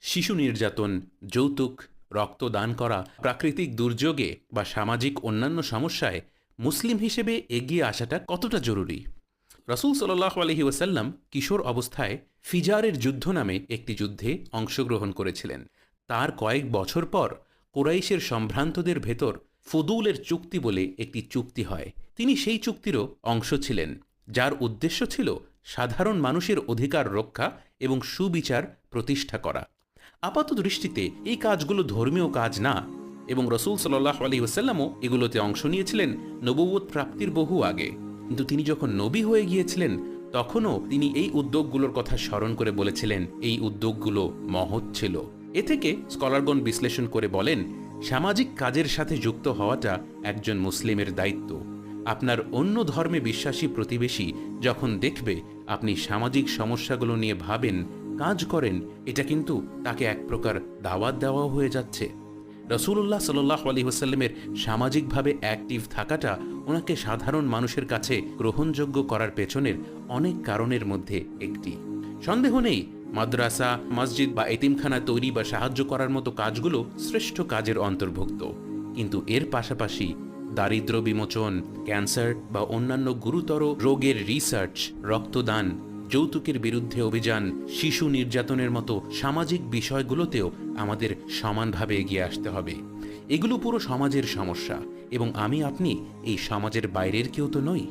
শিশু নির্যাতন, যৌতুক, রক্তদান করা, প্রাকৃতিক দুর্যোগে বা সামাজিক অন্যান্য সমস্যায় মুসলিম হিসেবে এগিয়ে আসাটা কতটা জরুরি? রসুল সাল্লাহ আলহি ওয়াসাল্লাম কিশোর অবস্থায় ফিজারের যুদ্ধ নামে একটি যুদ্ধে অংশগ্রহণ করেছিলেন। তার কয়েক বছর পর কোরাইশের সম্ভ্রান্তদের ভেতর ফদুলের চুক্তি বলে একটি চুক্তি হয়। তিনি সেই চুক্তিরও অংশ ছিলেন। যার উদ্দেশ্য ছিল সাধারণ মানুষের অধিকার রক্ষা এবং সুবিচার প্রতিষ্ঠা করা। আপাত দৃষ্টিতে এই কাজগুলো ধর্মীয় কাজ না এবং রসুল সাল্লাহ আলী ওসাল্লামও এগুলোতে অংশ নিয়েছিলেন নবুয়ত প্রাপ্তির বহু আগে। কিন্তু তিনি যখন নবী হয়ে গিয়েছিলেন, তখনও তিনি এই উদ্যোগগুলোর কথা স্মরণ করে বলেছিলেন, এই উদ্যোগগুলো মহৎ ছিল। এ থেকে স্কলারগণ বিশ্লেষণ করে বলেন, সামাজিক কাজের সাথে যুক্ত হওয়াটা একজন মুসলিমের দায়িত্ব। আপনার অন্য ধর্মে বিশ্বাসী প্রতিবেশী যখন দেখবে আপনি সামাজিক সমস্যাগুলো নিয়ে ভাবেন, কাজ করেন, এটা কিন্তু তাকে এক প্রকার দাওয়াত দেওয়াও হয়ে যাচ্ছে। রসুল্লাহ সাল্লাহ আলী হোসাল্লামের সামাজিকভাবে অ্যাক্টিভ থাকাটা ওনাকে সাধারণ মানুষের কাছে গ্রহণযোগ্য করার পেছনের অনেক কারণের মধ্যে একটি। সন্দেহ নেই, মাদ্রাসা, মসজিদ বা এতিমখানা তৈরি বা সাহায্য করার মতো কাজগুলো শ্রেষ্ঠ কাজের অন্তর্ভুক্ত। কিন্তু এর পাশাপাশি দারিদ্র বিমোচন, ক্যান্সার বা অন্যান্য গুরুতর রোগের রিসার্চ, রক্তদান, যৌতুকের বিরুদ্ধে অভিযান, শিশু নির্যাতনের মতো সামাজিক বিষয়গুলোতেও আমাদের সমানভাবে এগিয়ে আসতে হবে। এগুলো পুরো সমাজের সমস্যা এবং আমি, আপনি এই সমাজের বাইরের কেউ তো নই।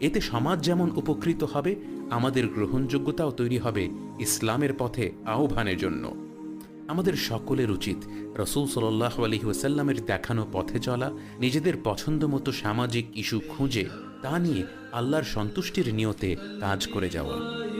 এতে সমাজ যেমন উপকৃত হবে, আমাদের গ্রহণযোগ্যতাও তৈরি হবে ইসলামের পথে আহ্বানের জন্য। আমাদের সকলের উচিত রসুল সাল্লাহ আলহি ওসাল্লামের দেখানো পথে চলা, নিজেদের পছন্দ মতো সামাজিক ইস্যু খুঁজে, তা নিয়ে আল্লাহর সন্তুষ্টির নিয়তে কাজ করে যাওয়া।